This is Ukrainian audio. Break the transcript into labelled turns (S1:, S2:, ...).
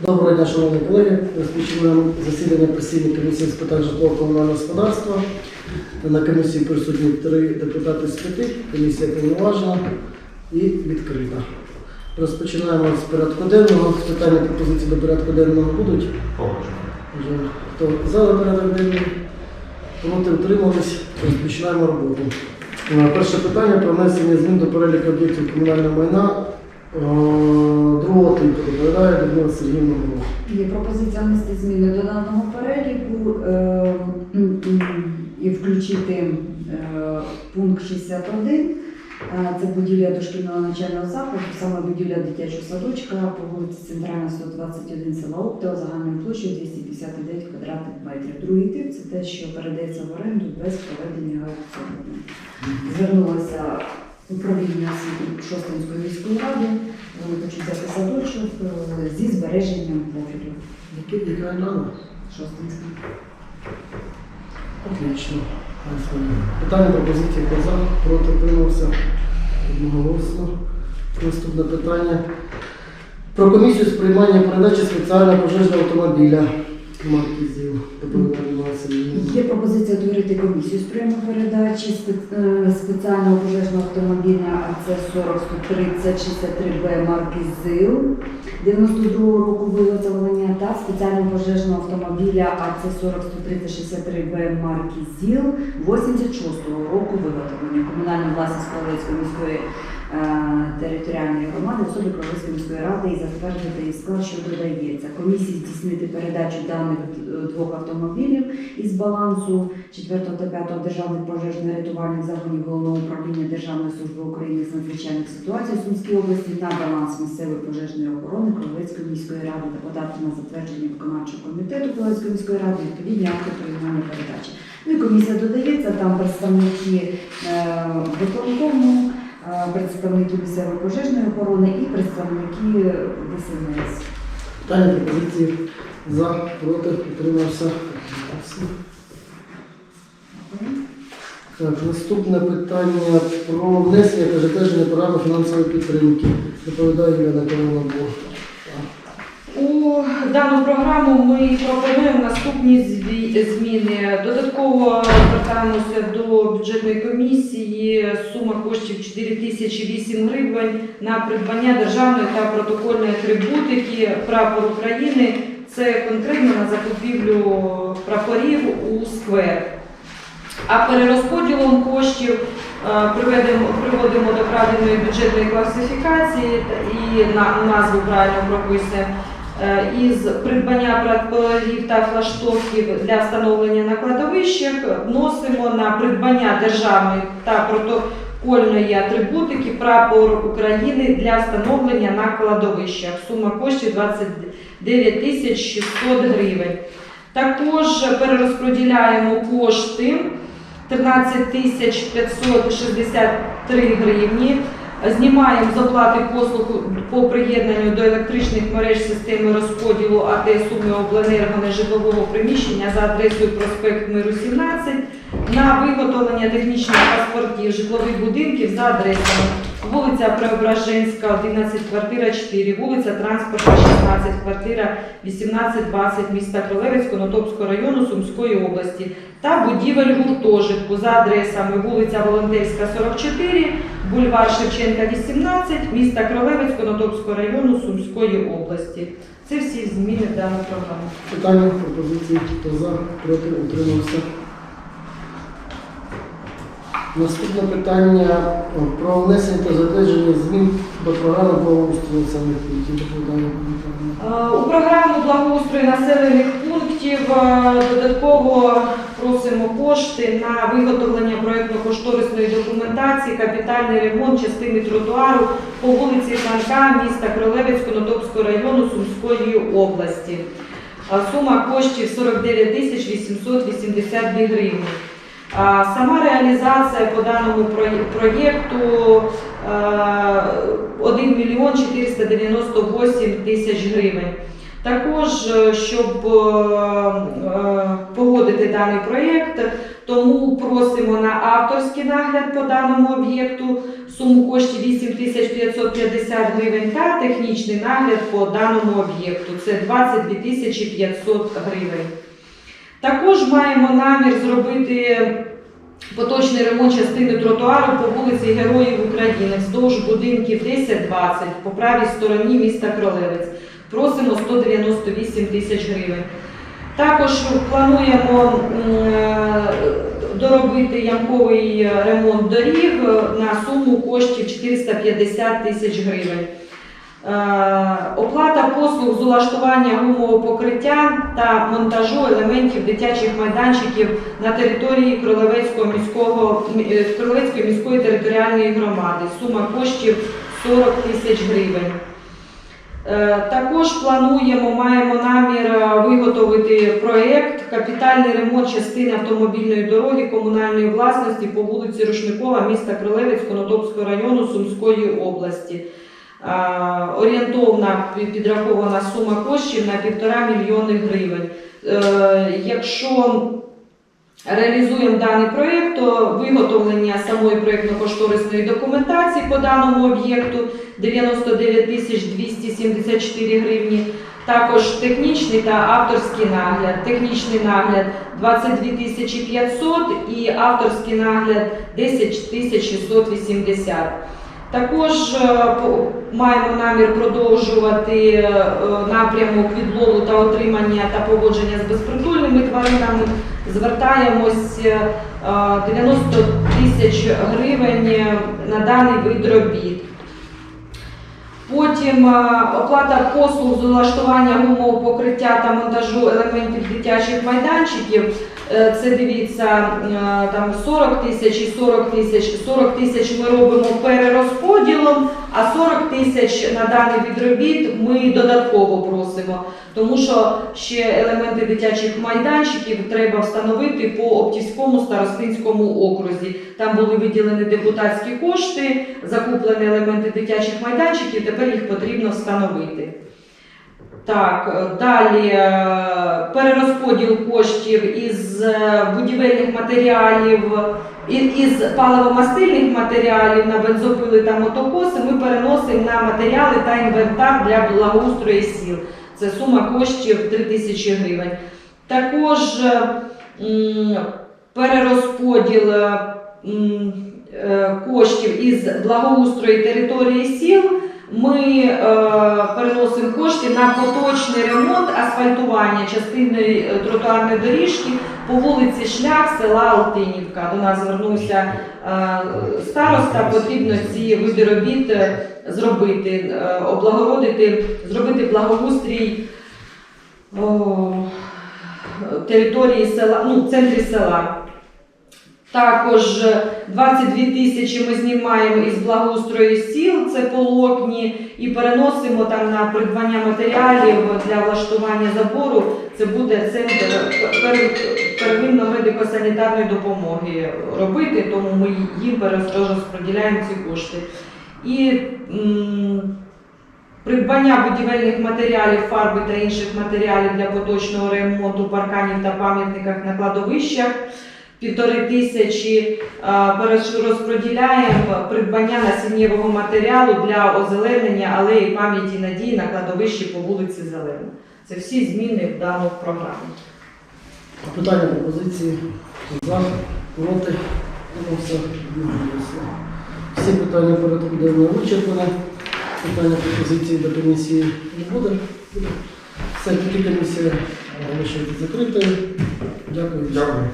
S1: Доброго дня, шановні колеги. Розпочинаємо засідання постійної комісії з питань житлово-комунального господарства. На комісії присутні три депутати з п'яти. Комісія повноважена і відкрита. Розпочинаємо з порядку денного. Питання пропозиції до порядку денного будуть. Вже Хто за порядок денний? Проти утримались. Розпочинаємо роботу. Перше питання про внесення змін до переліку об'єктів комунального майна другого типу. Доповідає Людмила Сергіївна Голова.
S2: Є пропозиція внести зміни до даного переліку е, і включити е, пункт 61. Е, Це будівля дошкільного навчального закладу, саме будівля дитячого садочка по вулиці Центральна 121 села Оптео загальною площею 259 квадратних метрів. Другий тип це те, що передається в оренду без проведення аукціону. Звернулося управління освіти Шостинської міської ради. Вони хочуть взяти садочок е, зі збереженням профілю.
S1: Які яка рада?
S2: Шостинська.
S1: Отлично. Питання пропозиції за, проти утримався одноголосно. Наступне питання. Про комісію з приймання передачі спеціального пожежного автомобіля марки
S2: Є пропозиція утворити комісію з прийому передачі е, спеціального пожежного автомобіля АЦ 40 130 63Б марки ЗИЛ 92 року виготовлення та спеціального пожежного автомобіля АЦ 40 130 63Б марки ЗІЛ 86-го року виготовлення. Комунальна власність Кровецької міської е, територіальної громади особи Кровецької міської ради і затвердити склад, що додається. Комісії здійснити передачу даних е, двох автомобілів із балансу 4 та 5 державних пожежно-рятувальних загонів Головного управління Державної служби України з надзвичайних ситуацій у Сумській області на баланс місцевої пожежної охорони Кровецької міської ради та подати на затвердження виконавчого комітету Кровецької міської ради відповідні акти приймання передачі. Ну і комісія додається, там представники е, виконкому, представники місцевої пожежної охорони і представники ДСНС.
S1: Питання пропозиції за, проти, підтримався. Так, наступне питання про внесення та затвердження програми фінансової підтримки. Доповідає Юлія.
S3: У дану програму ми пропонуємо наступні зміни. Додатково звертаємося до бюджетної комісії. Сума коштів 4 тисячі 8 гривень на придбання державної та протокольної атрибутики прапор України. Це конкретно на закупівлю прапорів у сквер. А перерозподілом коштів е, приводимо до правильної бюджетної класифікації і на назву правильно прописуємо. Е, Із придбання прапорів та флаштоків для встановлення на кладовищах вносимо на придбання державної та протокольної атрибутики прапор України для встановлення на кладовищах. Сума коштів 29 тисяч 600 гривень. Також перерозподіляємо кошти 13 тисяч 563 гривні. Знімаємо з послуг по приєднанню до електричних мереж системи розподілу АТ Суми Обленерго нежитлового приміщення за адресою проспект Миру 17 на виготовлення технічних паспортів житлових будинків за адресами вулиця Преображенська, 11, квартира 4, вулиця Транспортна, 16, квартира 18-20 міста Кролевець Конотопського району Сумської області та будівель гуртожитку за адресами вулиця Волонтерська, 44, бульвар Шевченка, 18, міста Кролевець Конотопського району Сумської області. Це всі зміни в дану програму.
S1: Питання пропозиції хто за, проти, утримався. Наступне питання про внесення та затвердження змін до програми благоустрою населених пунктів.
S3: Е, У програму благоустрою населених пунктів е, додатково просимо кошти на виготовлення проєктно-кошторисної документації, капітальний ремонт частини тротуару по вулиці Франка, міста Кролевець, Конотопського району Сумської області. Е, Сума коштів 49 тисяч 882 гривні. Сама реалізація по даному проєкту е, 1 мільйон 498 тисяч гривень. Також, е, щоб е, е, погодити даний проєкт, Тому просимо на авторський нагляд по даному об'єкту суму коштів 8550 гривень та технічний нагляд по даному об'єкту це 22 500 гривень. Також маємо намір зробити поточний ремонт частини тротуару по вулиці Героїв України вздовж будинків 10-20 по правій стороні міста Кролевець. Просимо 198 тисяч гривень. Також плануємо е, доробити ямковий ремонт доріг е, на суму коштів 450 тисяч гривень. Е, Оплата послуг з улаштування гумового покриття та монтажу елементів дитячих майданчиків на території Кролевецького міського е, Кролевецької міської територіальної громади. Сума коштів 40 тисяч гривень. Е, Також плануємо, маємо намір виготовити проєкт капітальний ремонт частини автомобільної дороги комунальної власності по вулиці Рушникова, міста Кролевець, Конотопського району Сумської області. Е, Орієнтовна підрахована сума коштів на півтора мільйони гривень. Е, Якщо реалізуємо даний проєкт, то виготовлення самої проєктно-кошторисної документації по даному об'єкту 99 тисяч 274 гривні. Також технічний та авторський нагляд. Технічний нагляд 22 тисячі 500 і авторський нагляд 10 тисяч 680. Також е, маємо намір продовжувати е, напрямок відлову та отримання та поводження з безпритульними тваринами. Звертаємось е, 90 тисяч гривень е, на даний вид робіт. Потім е, оплата послуг з улаштування умов покриття та монтажу елементів дитячих майданчиків. Е, Це дивіться е, там 40 тисяч і 40 тисяч. 40 тисяч ми робимо перерозподілом, а 40 тисяч на даний від робіт ми додатково просимо. Тому що ще елементи дитячих майданчиків треба встановити по Оптівському старостинському окрузі. Там були виділені депутатські кошти, закуплені елементи дитячих майданчиків, тепер їх потрібно встановити. Так, далі е, перерозподіл коштів із е, будівельних матеріалів, із паливомастильних матеріалів на бензопили та мотокоси ми переносимо на матеріали та інвентар для благоустрою сіл. Це сума коштів 3 тисячі гривень. Також е, перерозподіл е, е, коштів із благоустрою території сіл ми е, переносимо кошти на поточний ремонт асфальтування частини е, тротуарної доріжки по вулиці Шлях села Алтинівка. До нас звернувся е, староста, потрібно ці види робіт е, зробити, е, облагородити, зробити благоустрій о, території села, ну, центрі села. Також е, 22 тисячі ми знімаємо із благоустрою сіл, це полокні, і переносимо там на придбання матеріалів для влаштування забору. Це буде центр пер- первинно медико-санітарної допомоги робити, тому ми їм перерозподіляємо ці кошти. І м, придбання будівельних матеріалів, фарби та інших матеріалів для поточного ремонту парканів та пам'ятниках на кладовищах. Півтори тисячі розподіляємо придбання насіннєвого матеріалу для озеленення алеї пам'яті надії на кладовищі по вулиці Зелена. Це всі зміни в дану програму.
S1: Питання пропозиції за, проти, все. Всі питання порядку денного вичерпані. Питання пропозиції до комісії не буде. Все, тоді комісія залишається закритою. Дякую.
S4: Дякую.